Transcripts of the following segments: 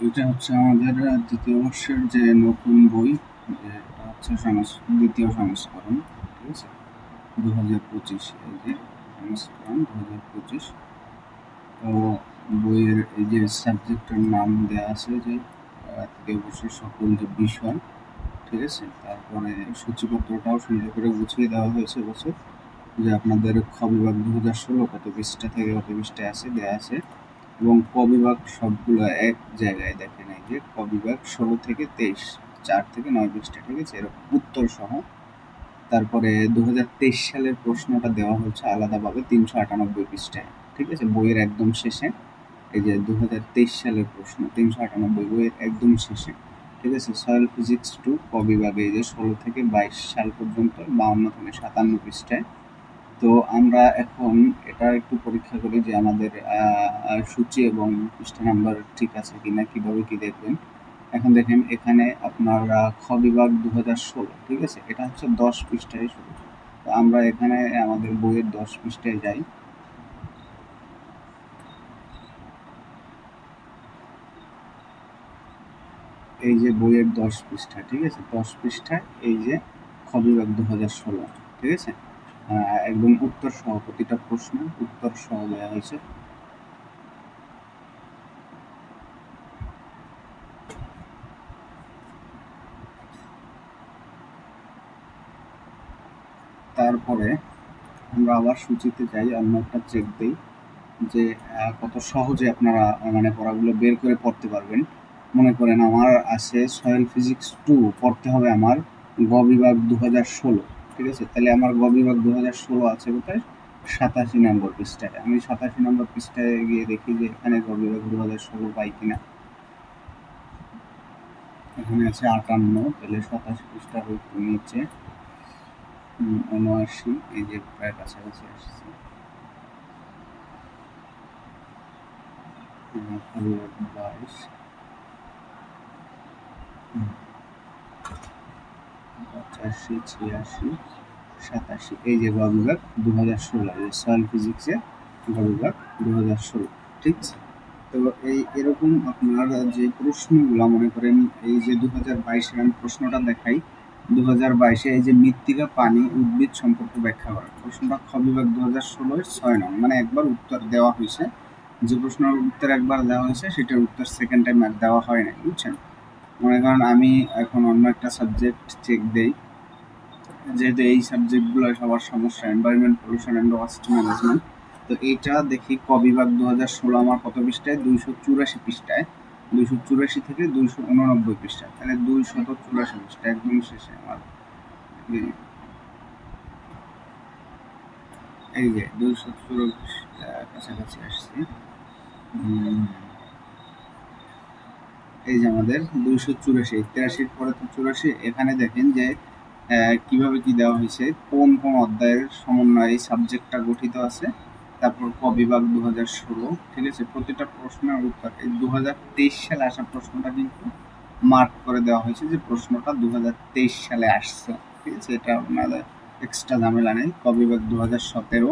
এটা হচ্ছে আমাদের দ্বিতীয় বর্ষের যে নতুন বই এটা হচ্ছে দ্বিতীয় সংস্করণ, ঠিক আছে? দু হাজার পঁচিশ এই যে সংস্করণ দু হাজার পঁচিশ। তো বইয়ের এই যে সাবজেক্টের নাম দেওয়া আছে যে তৃতীয় বর্ষের সকল যে বিষয়, ঠিক আছে? তারপরে সূচিপত্রটাও সুন্দর করে গুছিয়ে দেওয়া হয়েছে বছর। যে আপনাদের খ দু হাজার ষোলো কত পৃষ্ঠা থেকে কত পৃষ্ঠায় আছে দেওয়া আছে। এবং ক বিভাগ সবগুলো এক জায়গায় দেখেন এই যে ক বিভাগ ষোলো থেকে তেইশ, চার থেকে নয় পৃষ্ঠা, ঠিক আছে? এরকম উত্তর সহ। তারপরে দু হাজার তেইশ সালের প্রশ্নটা দেওয়া হচ্ছে আলাদাভাবে তিনশো আটানব্বই পৃষ্ঠায়, ঠিক আছে? বইয়ের একদম শেষে। এই যে দু হাজার তেইশ সালের প্রশ্ন, তিনশো আটানব্বই বইয়ের একদম শেষে, ঠিক আছে? সয়েল ফিজিক্স টু ক বিভাগে এই যে ষোলো থেকে বাইশ সাল পর্যন্ত বাউন্ন থেকে সাতান্ন পৃষ্ঠায়। তো আমরা এখন এটা একটু পরীক্ষা করি যে আমাদের সূচি এবং পৃষ্ঠা নাম্বার ঠিক আছে কিনা, কীভাবে কি দেখবেন। এখন দেখেন এখানে আপনার খ বিভাগ দু হাজার ষোলো, ঠিক আছে? এটা হচ্ছে দশ পৃষ্ঠায় শুরু। তো আমরা এখানে আমাদের বইয়ের দশ পৃষ্ঠায় যাই। এই যে বইয়ের দশ পৃষ্ঠা, ঠিক আছে? দশ পৃষ্ঠায় এই যে খ বিভাগ দু হাজার ষোলো, ঠিক আছে? একদম উত্তর সহ প্রতিটা প্রশ্ন উত্তর সহ দেওয়া হয়েছে। তারপরে আমরা আবার সূচিতে যাই, অন্য একটা চেক দিই, যে কত সহজে আপনারা মানে পড়াগুলো বের করে পড়তে পারবেন। মনে করেন আমার আছে সয়েল ফিজিক্স টু পড়তে হবে আমার গ বিভাগ দু হাজার ষোলো। ঠিক আছে? তাহলে আমার গ বিভাগ দু হাজার ষোলো আছে কোথায় সাতাশি নম্বর পৃষ্ঠায়। আমি সাতাশি নম্বর পৃষ্ঠায় গিয়ে দেখি যে এখানে গ বিভাগ দু হাজার ষোলো পাই কিনা। এখানে আছে আটান্ন, তাহলে সাতাশি পৃষ্ঠা নিচে। উনআশি, এই যে প্রায় কাছাকাছি আসছে। বাইশ। পঁচাশি ছিয়াশি, সাতাশি, এই যে গ বিভাগ দু হাজার ষোলো সয়েল ফিজিক্সের গ বিভাগ দু হাজার ষোলো, ঠিক আছে? তো এই এরকম আপনার যে প্রশ্নগুলো মনে করেন, এই যে দু হাজার বাইশের আমি প্রশ্নটা দেখাই দু হাজার বাইশে এই যে মৃত্তিকা পানি উদ্ভিদ সম্পর্কে ব্যাখ্যা করা। প্রশ্নটা খ বিভাগ দু হাজার ষোলোর ছয় নং মানে একবার উত্তর দেওয়া হয়েছে, যে প্রশ্নের উত্তর একবার দেওয়া হয়েছে, সেটার উত্তর সেকেন্ড টাইম আর দেওয়া হয় না বুঝছেন? মনে করেন আমি এখন অন্য একটা সাবজেক্ট চেক দেই। যেহেতু এই সাবজেক্টগুলো সবার সমস্যা environment pollution and waste management তো এইটা দেখি ক বিভাগ দু হাজার ষোলো আমার কত পৃষ্ঠায়? দুইশো চুরাশি পৃষ্ঠায়। দুইশো চুরাশি থেকে দুইশো উননব্বই পৃষ্ঠা তাহলে দুই দুইশত চুরাশি পৃষ্ঠা একদম শেষে আমার। এই- যে দুইশো চুরাশি কাছাকাছি আসছি। এই যে আমাদের দুইশো চুরাশি, তিরাশির পরে তো চুরাশি, এখানে দেখেন যে কীভাবে কি দেওয়া হয়েছে, কোন কোন অধ্যায়ের সমন্বয়ে এই সাবজেক্টটা গঠিত আছে, তারপর ক বিভাগ দু হাজার ষোলো, ঠিক আছে? প্রতিটা প্রশ্নের উত্তর, এই দু হাজার তেইশ সালে আসা প্রশ্নটা কিন্তু মার্ক করে দেওয়া হয়েছে যে প্রশ্নটা দু হাজার তেইশ সালে আসছে, ঠিক আছে? এটা আপনাদের এক্সট্রা ঝামেলা নেই, ক বিভাগ দু হাজার সতেরো,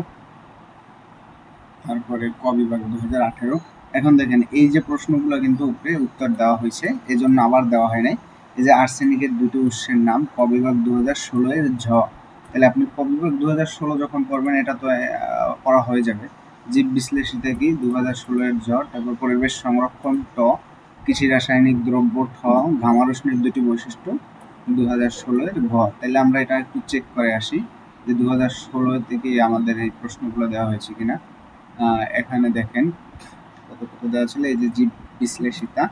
তারপরে ক বিভাগ দু হাজার আঠেরো এখন দেখেন, এই যে প্রশ্নগুলো কিন্তু উপরে উত্তর দেওয়া হয়েছে এই জন্য আবার দেওয়া হয় নাই। এই যে আর্সেনিকের দুটি উৎসের নাম, ক বিভাগ দু হাজার ষোলো এর ঝ। তাহলে আপনি ক বিভাগ দু হাজার ষোলো যখন করবেন এটা তো করা হয়ে যাবে। জীব বিশ্লেষিত কি? দু হাজার ষোলো এর ঝ, তারপর পরিবেশ সংরক্ষণ, ট। কৃষি রাসায়নিক দ্রব্য, ঠ। ঘামারশ্মির দুটি বৈশিষ্ট্য দু হাজার ষোলো এর ঘ। তাহলে আমরা এটা একটু চেক করে আসি যে দু হাজার ষোলো থেকে আমাদের এই প্রশ্নগুলো দেওয়া হয়েছে কিনা। এখানে দেখেন কত কত দেওয়া ছিল এই যে জীব বিশ্লেষিতা,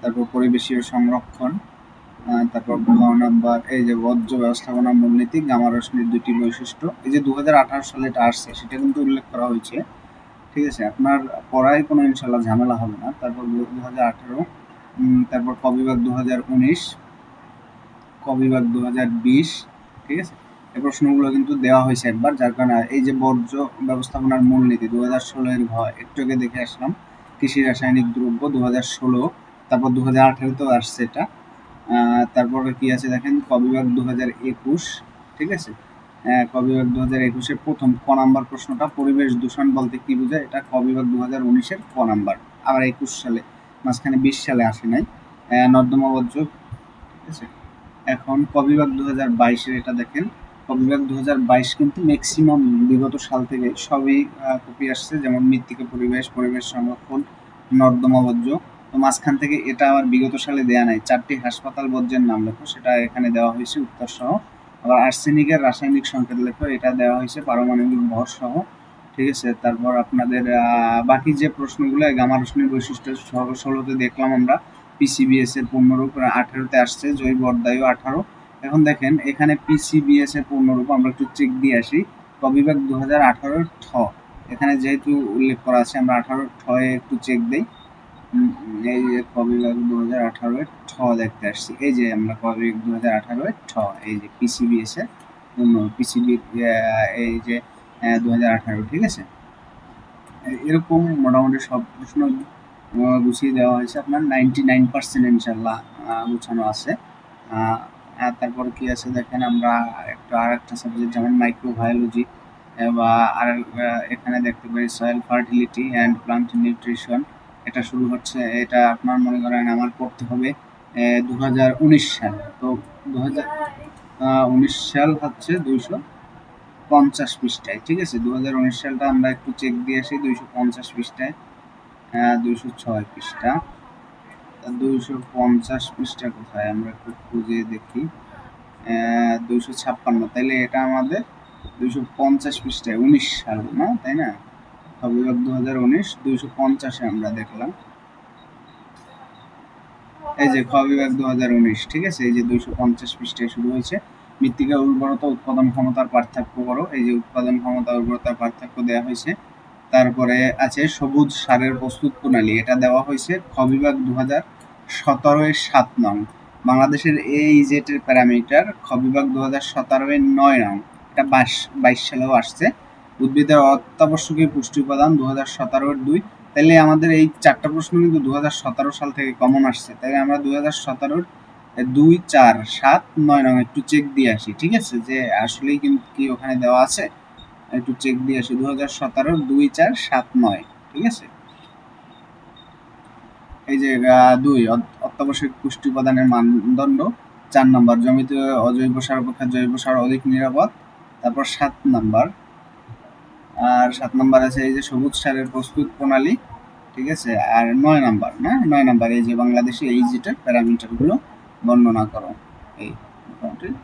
তারপর পরিবেশীয় সংরক্ষণ তারপর নাম্বার, এই যে বর্জ্য ব্যবস্থাপনা মূলনীতি, গামা রশ্মির দুটি বৈশিষ্ট্য। এই যে দুহাজার আঠারো সালে এটা আসছে, সেটা কিন্তু উল্লেখ করা হয়েছে। ঠিক আছে, আপনার পড়ায় কোনো ইনশাল্লাহ ঝামেলা হবে না। তারপর দু হাজার আঠারো তারপর ক বিভাগ দু হাজার উনিশ ক বিভাগ দু হাজার বিশ, ঠিক আছে? এই প্রশ্নগুলো কিন্তু দেওয়া হয়েছে একবার, যার কারণে এই যে বর্জ্য ব্যবস্থাপনার মূলনীতি দু হাজার ষোলো এর ভয় একটু আগে দেখে আসলাম। কৃষি রাসায়নিক দ্রব্য দু হাজার ষোলো তারপর দু হাজার আঠেরোতেও আসছে এটা। তারপরে কি আছে দেখেন? ক বিভাগ দু হাজার একুশ ঠিক আছে? আহ, ক বিভাগ দু হাজার একুশের প্রথম ক নাম্বার প্রশ্নটা পরিবেশ দূষণ বলতে কি বোঝায়? এটা ক বিভাগ দু হাজার উনিশের ক নাম্বার। আবার একুশ সালে মাঝখানে বিশ সালে আসে নাই। নর্দমা বর্জ্য ঠিক আছে? এখন কবিভাগ দু হাজার বাইশের এটা দেখেন। দু হাজার বাইশ কিন্তু ম্যাক্সিমাম বিগত সাল থেকে সবই কপি আসছে। যেমন মৃত্তিকা পরিবেশ পরিবেশ সংরক্ষণ নর্দমা বর্জ্য তো মাঝখান থেকে এটা আবার বিগত সালে দেয়া নাই। চারটি হাসপাতাল বর্জ্যের নাম লেখো, সেটা এখানে দেওয়া হয়েছে, উত্তর সহ। আবার আর্সেনিকের রাসায়নিক সংকেত লেখো, এটা দেওয়া হয়েছে পারমাণবিক ভর সহ। ঠিক আছে? তারপর আপনাদের বাকি যে প্রশ্নগুলো গামা রশ্মির বৈশিষ্ট্য ষোলো ষোলোতে দেখলাম আমরা। পিসিবিএস এর পূর্ণরূপ, আঠারোতে আসছে, জৈব অর্ধায়ু আঠারো। এখন দেখেন, এখানে পিসিবিএস পূর্ণরূপ, আমরা একটু চেক দিয়ে আসি। কবিভাগ দু হাজার আঠারোর ঠ। এখানে যেহেতু উল্লেখ করা আছে, আমরা আঠারো ঠ এ একটু চেক দিই। এই যে কবিভাগ দু হাজার আঠারোর ঠ দেখতে আসছি। এই যে আমরা কবিভাগ দু হাজার আঠারোর ঠ, এই যে পিসিবিএস এর পূর্ণ পিসিবি এই যে দু হাজার আঠারো, ঠিক আছে? এরকম মোটামুটি সব প্রশ্ন গুছিয়ে দেওয়া হয়েছে। আপনার নাইনটি নাইন পার্সেন্ট ইনশাল্লাহ গুছানো আছে। আর তারপর কি আছে দেখেন, আমরা একটা আর একটা সাবজেক্ট যেমন মাইক্রোবায়োলজি বা আর এখানে দেখতে পারি soil fertility and plant nutrition এটা শুরু হচ্ছে, এটা আপনার মনে করেন আমার পড়তে হবে দু হাজার উনিশ সাল। তো দু উনিশ সাল হচ্ছে দুইশো পঞ্চাশ পৃষ্ঠায়, ঠিক আছে? দু উনিশ সালটা আমরা একটু চেক দিয়ে আসি, দুইশো পঞ্চাশ পৃষ্ঠায় দুইশো ছয় পৃষ্ঠা। দুইশো পঞ্চাশ পৃষ্ঠা কোথায়? আমরা একটু খুঁজে দেখি। দুইশো ছাপ্পান্ন। তাইলে এটা আমাদের দুইশো পঞ্চাশ পৃষ্ঠায় উনিশ সাল, না? তাই না? দু হাজার উনিশ, দুইশো পঞ্চাশে আমরা দেখলাম। এই যে খ দু হাজার উনিশ, ঠিক আছে? এই যে দুইশো পঞ্চাশ পৃষ্ঠায় শুরু হয়েছে। মৃত্তিকা উর্বরতা উৎপাদন ক্ষমতার পার্থক্য করো। এই যে উৎপাদন ক্ষমতা, উর্বরতার পার্থক্য দেওয়া হয়েছে। তারপরে আছে সবুজ সারের প্রস্তুত প্রণালী। এটা দেওয়া হয়েছে খ দু হাজার সতেরো এর সাত নং। বাংলাদেশের এই জেটের প্যারামিটার খ বিভাগ দু হাজার সতেরো এর নয় নং। এটা বাইশ বাইশ সালেও আসছে। উদ্ভিদের অত্যাবশ্যকীয় পুষ্টি উপাদান দু হাজার সতেরো এর দুই। তাহলে আমাদের এই চারটা প্রশ্ন কিন্তু দু হাজার সতেরো সাল থেকে কমন আসছে। তাহলে আমরা দু হাজার সতেরোর দুই, চার, সাত, নয় নং একটু চেক দিয়ে আসি, ঠিক আছে? যে আসলেই কিন্তু কি ওখানে দেওয়া আছে? একটু চেক দিয়ে আসি। দু হাজার সতেরোর দুই, চার, সাত, নয়, ঠিক আছে? এই যে দুই অত- অত্যাবশ্যক পুষ্টি উপাদানের মানদণ্ড। চার নম্বর, জমিতে অজৈব সার অপেক্ষা জৈব সার অধিক নিরাপদ। তারপর সাত নাম্বার, আর সাত নম্বর আছে এই যে সবুজ সারের প্রস্তুত প্রণালী, ঠিক আছে? আর নয় নাম্বার, না? নয় নাম্বার, এই যে বাংলাদেশে এই যেটা প্যারামিটারগুলো বর্ণনা করো। এই মোটামুটি